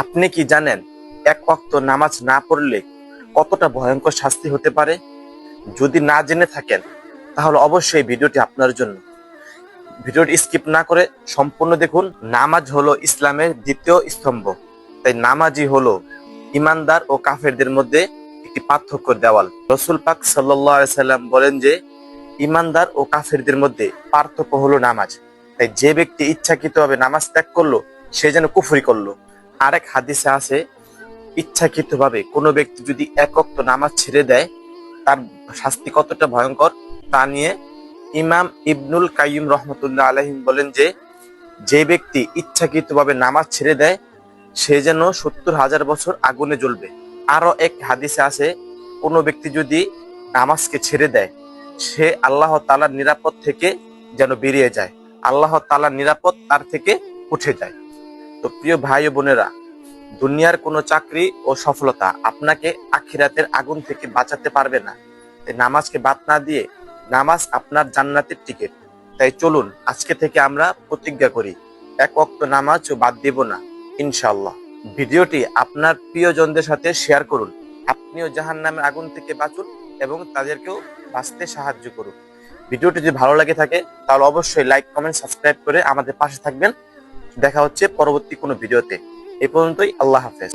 আপনি কি জানেন, এক ওয়াক্ত নামাজ না পড়লে কতটা ভয়ঙ্কর শাস্তি হতে পারে? যদি না জেনে থাকেন, তাহলে অবশ্যই ভিডিওটি আপনার জন্য। ভিডিওটি স্কিপ না করে সম্পূর্ণ দেখুন। নামাজ হলো ইসলামের দ্বিতীয় স্তম্ভ। তাই নামাজই হলো ইমানদার ও কাফেরদের মধ্যে একটি পার্থক্য দেওয়াল। রসুল পাক সাল্লাম বলেন যে, ইমানদার ও কাফেরদের মধ্যে পার্থক্য হলো নামাজ। তাই যে ব্যক্তি ইচ্ছাকৃতভাবে নামাজ ত্যাগ করল, সে যেন কুফরি করল। আরেক হাদিসে আছে, ইচ্ছাকৃতভাবে কোনো ব্যক্তি যদি একক্ত নামাজ ছেড়ে দেয়, তার শাস্তি কতটা ভয়ঙ্কর? তা নিয়ে ইমাম ইবনুল কাইম রহমতুল্লাহ আলহিম বলেন যে যে ব্যক্তি ইচ্ছাকৃতভাবে নামাজ ছেড়ে দেয়, সে যেন সত্তর হাজার বছর আগুনে জ্বলবে। আরও এক হাদিসে আছে, কোনো ব্যক্তি যদি নামাজকে ছেড়ে দেয়, সে আল্লাহ তালার নিরাপদ থেকে যেন বেরিয়ে যায়। আল্লাহ তালার নিরাপদ তার থেকে উঠে যায়। তো প্রিয় ভাই ও বোনেরা, দুনিয়ার কোনো চাকরি ও সফলতা আপনাকে আখিরাতের আগুন থেকে বাঁচাতে পারবে না। তাই নামাজকে বাদ না দিয়ে নামাজ আপনার জান্নাতের টিকিট তাই চলুন আজকে থেকে আমরা প্রতিজ্ঞা করি, এক অক্ত নামাজ বাদ দেব না, ইনশাআল্লাহ। ভিডিওটি আপনার প্রিয়জনদের সাথে শেয়ার করুন। আপনিও জাহান নামের আগুন থেকে বাঁচুন এবং তাদেরকেও বাঁচতে সাহায্য করুন। ভিডিওটি যদি ভালো লাগে থাকে, তাহলে অবশ্যই লাইক কমেন্ট সাবস্ক্রাইব করে আমাদের পাশে থাকবেন। দেখা হচ্ছে পরবর্তী কোনো ভিডিওতে। এ পর্যন্তই আল্লাহ হাফেজ।